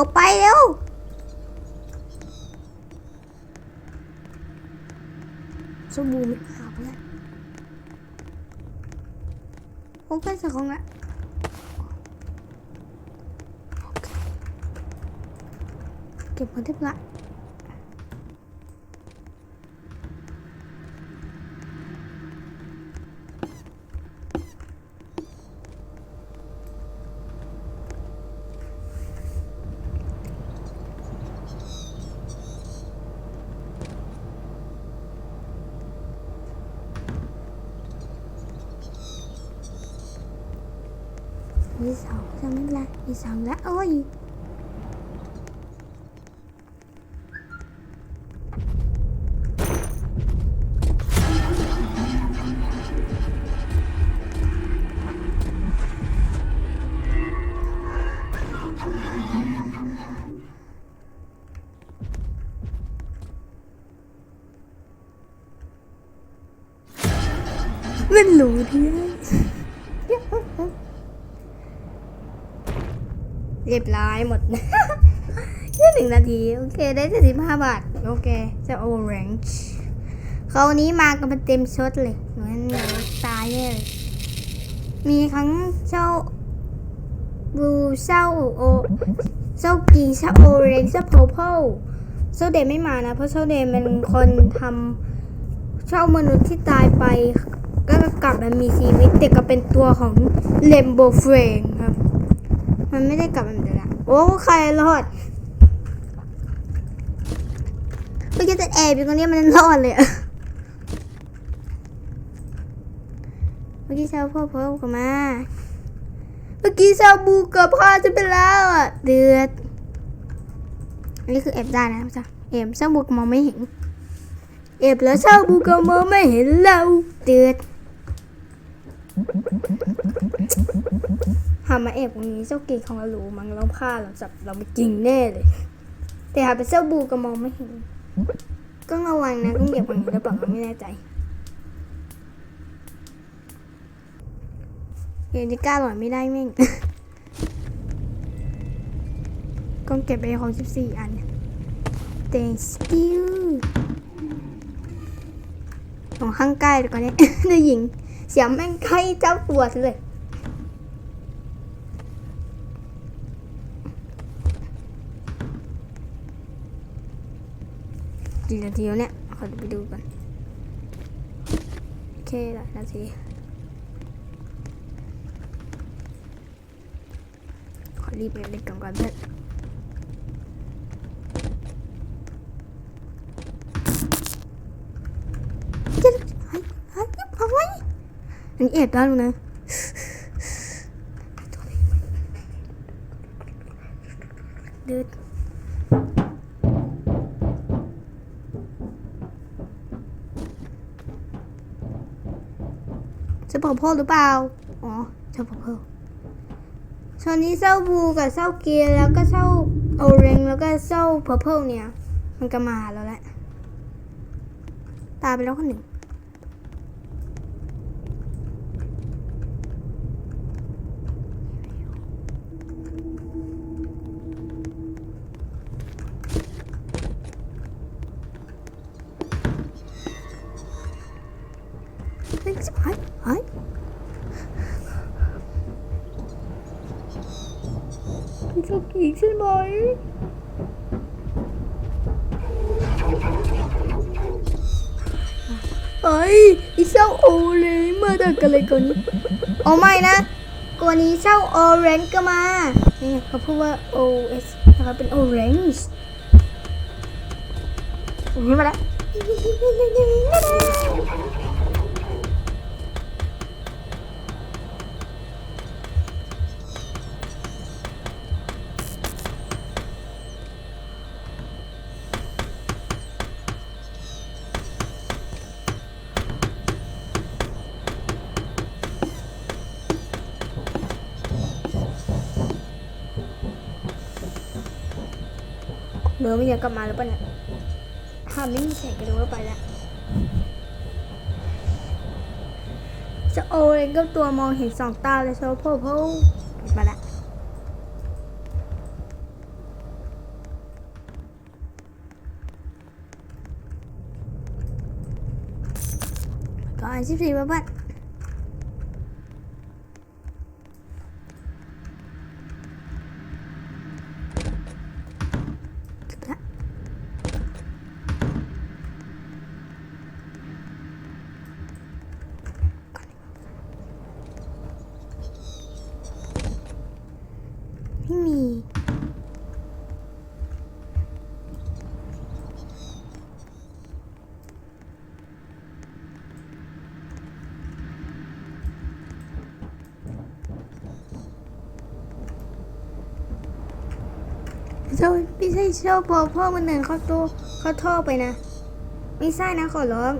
อกไปเร็วสบู่ไม่อาบแล้วผมเป็นสักของละเคเก็บหมดเรียบร้อย มีสองจะไม่เป็นไรมีสองแล้วโอ้ยมันหลูที เรียบร้อยหมดยี่สิบนาที โอเคได้เจ็ดสิบห้าบาท โอเค จะโอเรนจ์คราวนี้มากันเป็นเต็มชุดเลยเหมือนเราตายเลยมีทั้งเจ้าบูเจ้าโอเจ้ากีเจ้าโอเรนจ์เจ้าโพโพเจ้าเดย์ไม่มานะ เพราะเจ้าเดย์เป็นคนทำเจ้ามนุษย์ที่ตายไปก็กลับมามีชีวิตแต่ก็เป็นตัวของเลมโบเฟรงครับ มันไม่ได้กลับมาเป็นละโอ้ใครรอดเมื่อกี้จะแอบอยู่ตรงนี้มันรอดเลยอะเมื่อกี้ชาวพ่อพ่อกลับมา เมื่อกี้ชาวบูกับพ่อจะเป็นแล้วอะเดือด อันนี้คือแอบได้นะจ๊ะแอบชาวบูกมองไม่เห็นแอบแล้วชาวบูก็มองไม่เห็นเราเดือด หามาแอบตรงนี้เจ้ากีของเรารู้มั้งเราฆ่าเราจับเราไปกินแน่เลย แต่หาเป็นเจ้าบูก็มองไม่เห็นก็ระวังนะต้องเหยียบฝั่งนี้หรือเปล่าไม่แน่ใจเห็นจะกล้าหล่อยไม่ได้แม่งก็เก็บไปของ14อัน thank you ของข้างใกล้เดี๋ยวก่อนนี้ได้ยิง เสียงแม่งใกล้เจ้าตัวเลย กี่นาทีแล้วเนี่ย ขอไปดูกันโอเคหลายนาที ขอรีบไปเล่นก่อนก่อนเพื่อนจ๊หายหายเอาไว้อันนี้แอบได้ล้วนะเดิน จะบอกพ่อหรือเปล่า อ๋อจะบอกพ่อตอนนี้เจ้าบูกับเจ้าเกียร์แล้วก็เจ้าโอเรนแล้วก็เจ้าเพอร์เพลเนี่ย มันก็มาหาแล้วแหละตายไปแล้วคนหนึ่งเฮ้ยชิ บหายหายพี่ชอบกีใช่ไหมเฮ้ยอีเจ้าโอเลนมาดักอะไรกันเอาไม่นะกวนี้เจ้าออเรนก็มา นี่เขาพูดว่า OS นะครับเป็น orange อันนี้มาแล้ว เนื้อมันยังกลับมาหรือเปล่าเนี่ยถ้าไม่มีแสงกระว่าไปแล้ว จะโอเองก็ตัวมองเห็นสองตาเลยโชว์พ่อพ่อมาละก่อนสิบสี่บ้าน ไม่มีโซ่ไม่ใช่โชว์พอพ่อมันเดินเข้าตู้เข้าท่อไปนะ ไม่ใช่นะขอร้อง